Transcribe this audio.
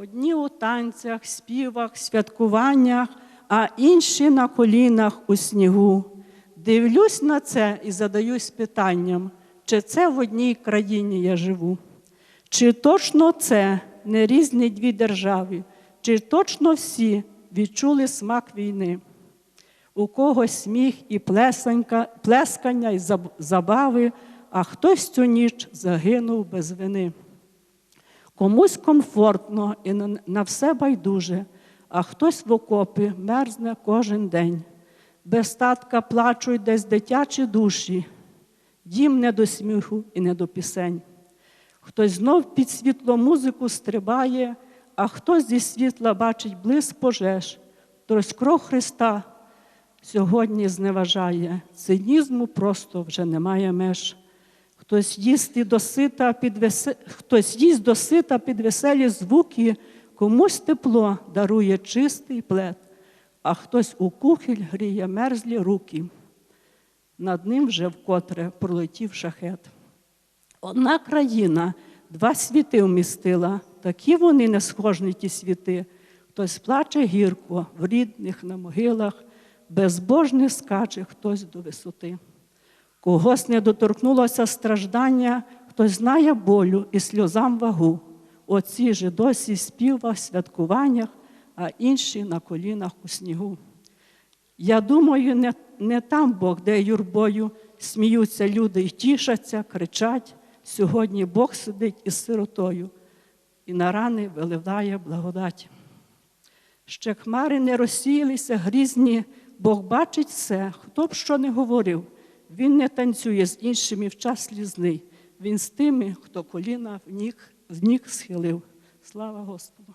Одні у танцях, співах, святкуваннях, а інші на колінах у снігу. Дивлюсь на це і задаюсь питанням, чи це в одній країні я живу? Чи точно це не різні дві держави? Чи точно всі відчули смак війни? У когось сміх і плесанька, плескання і забави, а хтось цю ніч загинув без вини. Комусь комфортно і на- все байдуже, а хтось в окопі мерзне кожен день. Без татка плачуть десь дитячі душі, дім не до сміху і не до пісень. Хтось знов під світло музику стрибає, а хтось зі світла бачить блиск пожеж. Хтось кров Христа сьогодні зневажає. Цинізму просто вже немає меж. Хтось їсть і до сита під весе... Хтось їсть до сита під веселі звуки, комусь тепло дарує чистий плед, а хтось у кухіль гріє мерзлі руки. Над ним вже вкотре пролетів шахет. Одна країна два світи вмістила, такі вони не схожні ті світи. Хтось плаче гірко в рідних на могилах, безбожний скаче хтось до висоти. Когось не доторкнулося страждання, хтось знає болю і сльозам вагу. Оці же досі співах, святкуваннях, а інші на колінах у снігу. Я думаю, не, не там Бог, де юрбою сміються люди і тішаться, кричать. Сьогодні Бог сидить із сиротою і на рани виливає благодать. Ще хмари не розсіялися грізні, Бог бачить все, хто б що не говорив. Він не танцює з іншими в час лізний. Він з тими, хто коліна в ніг, в ніг схилив. Слава Господу!